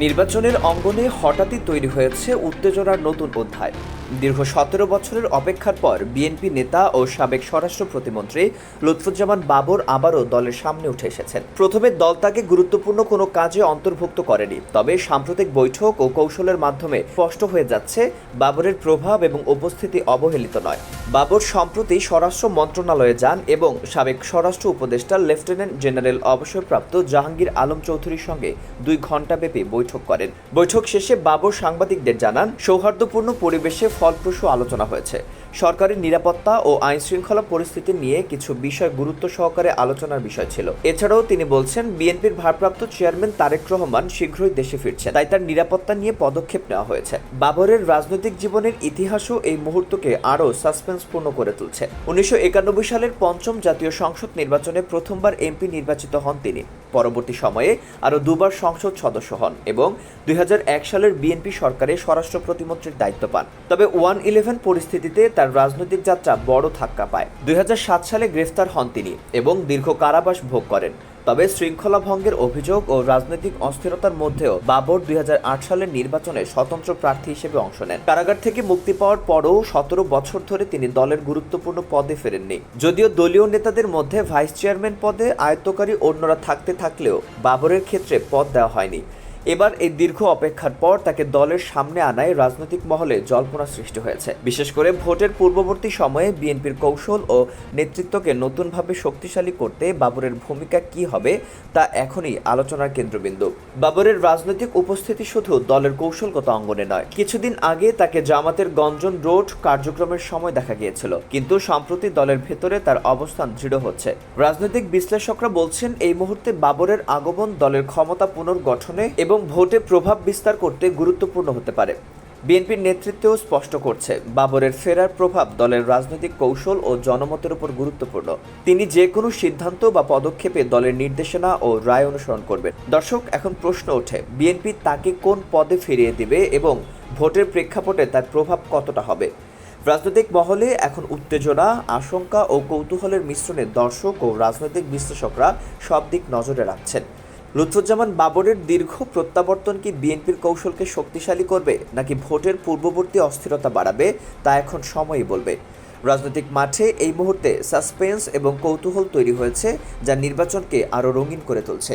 নির্বাচনের অঙ্গনে হঠাৎই তৈরি হয়েছে উত্তেজনার নতুন অধ্যায়। দীর্ঘ সতেরো বছরের অপেক্ষার পর বিএনপি নেতা ও সাবেক স্বরাষ্ট্র প্রতিমন্ত্রী লুৎফুজ্জামান বাবর আবারও দলের সামনে উঠে এসেছেন। প্রথমে দল তাকে গুরুত্বপূর্ণ কোনো কাজে অন্তর্ভুক্ত করেনি, তবে সাম্প্রতিক বৈঠক ও কৌশলের মাধ্যমে স্পষ্ট হয়ে যাচ্ছে বাবরের প্রভাব এবং উপস্থিতি অবহেলিত নয়। বাবর সম্প্রতি স্বরাষ্ট্র মন্ত্রণালয়ে যান এবং সাবেক স্বরাষ্ট্র উপদেষ্টা লেফটেন্যান্ট জেনারেল অবসরপ্রাপ্ত জাহাঙ্গীর আলম চৌধুরীর সঙ্গে দুই ঘণ্টাব্যাপী বৈঠক করেন। বৈঠক শেষে বাবর সাংবাদিকদের জানান, সৌহার্দ্যপূর্ণ পরিবেশে ফলপ্রসূ আলোচনা হয়েছে। সরকারি নিরাপত্তা ও আইন শৃঙ্খলা পরিস্থিতি নিয়ে কিছু বিষয় গুরুত্ব সহকারে আলোচনার বিষয় ছিল। এছাড়াও তিনি বলছেন, বিএনপির ভারপ্রাপ্ত চেয়ারম্যান তারেক রহমান শীঘ্রই দেশে ফিরছেন। তাই তার নিরাপত্তা নিয়ে পদক্ষেপ নেওয়া হয়েছে। বাবরের রাজনৈতিক জীবনের ইতিহাসও এই মুহূর্তকে আরও সাসপেন্সপূর্ণ করে তুলছে। উনিশশো একানব্বই সালের পঞ্চম জাতীয় সংসদ নির্বাচনে প্রথমবার এমপি নির্বাচিত হন তিনি। পরবর্তী সময়ে আরও দুবার সংসদ সদস্য হন এবং দুই হাজার এক সালের বিএনপি সরকারে স্বরাষ্ট্র প্রতিমন্ত্রীর দায়িত্ব পান। তবে ওয়ান ইলেভেন পরিস্থিতিতে তার রাজনৈতিক যাত্রা বড় ধাক্কা পায়। দুই হাজার সাত সালে গ্রেফতার হন তিনি এবং দীর্ঘ কারাবাস ভোগ করেন। তবে শৃঙ্খলা ভঙ্গের অভিযোগ ও রাজনৈতিক অস্থিরতার মধ্যেও বাবর দুই হাজার আট সালের নির্বাচনে স্বতন্ত্র প্রার্থী হিসেবে অংশ নেন। কারাগার থেকে মুক্তি পাওয়ার পরও সতেরো বছর ধরে তিনি দলের গুরুত্বপূর্ণ পদে ফেরেননি। যদিও দলীয় নেতাদের মধ্যে ভাইস চেয়ারম্যান পদে আয়ত্তকারী অন্যরা থাকতে থাকলেও বাবরের ক্ষেত্রে পদ দেওয়া হয়নি। এবার এই দীর্ঘ অপেক্ষার পর তাকে দলের সামনে আনায় রাজনৈতিক মহলে জল্পনা সৃষ্টি হয়েছে। বিশেষ করে ভোটের পূর্ববর্তী সময়ে বিএনপির কৌশল ও নেতৃত্বকে নতুনভাবে শক্তিশালী করতে বাবরের ভূমিকা কি হবে তা এখনই আলোচনার কেন্দ্রবিন্দু। বাবরের রাজনৈতিক উপস্থিতি শুধু দলের কৌশলগত অঙ্গনে নয়, কিছুদিন আগে তাকে জামাতের গঞ্জন রোড কার্যক্রমের সময় দেখা গিয়েছিল, কিন্তু সম্প্রতি দলের ভেতরে তার অবস্থান দৃঢ় হচ্ছে। রাজনৈতিক বিশ্লেষকরা বলছেন, এই মুহূর্তে বাবরের আগমন দলের ক্ষমতা পুনর্গঠনে এবং ভোটে প্রভাব বিস্তার করতে গুরুত্বপূর্ণ হতে পারে। বিএনপির নেতৃত্বেও স্পষ্ট করছে, বাবরের ফেরার প্রভাব দলের রাজনৈতিক কৌশল ও জনমতের উপর গুরুত্বপূর্ণ। তিনি যে কোনো সিদ্ধান্ত বা পদক্ষেপে দলের নির্দেশনা ও রায় অনুসরণ করবেন। দর্শক, এখন প্রশ্ন ওঠে, বিএনপি তাকে কোন পদে ফিরিয়ে দিবে এবং ভোটের প্রেক্ষাপটে তার প্রভাব কতটা হবে? রাজনৈতিক মহলে এখন উত্তেজনা, আশঙ্কা ও কৌতূহলের মিশ্রণে দর্শক ও রাজনৈতিক বিশ্লেষকরা সব দিক নজরে রাখছেন। লুৎফুজ্জামান বাবরের দীর্ঘ প্রত্যাবর্তন কি বিএনপির কৌশলকে শক্তিশালী করবে, নাকি ভোটের পূর্ববর্তী অস্থিরতা বাড়াবে, তা এখন সময়ই বলবে। রাজনৈতিক মাঠে এই মুহূর্তে সাসপেন্স এবং কৌতূহল তৈরি হয়েছে, যা নির্বাচনকে আরও রঙিন করে তুলছে।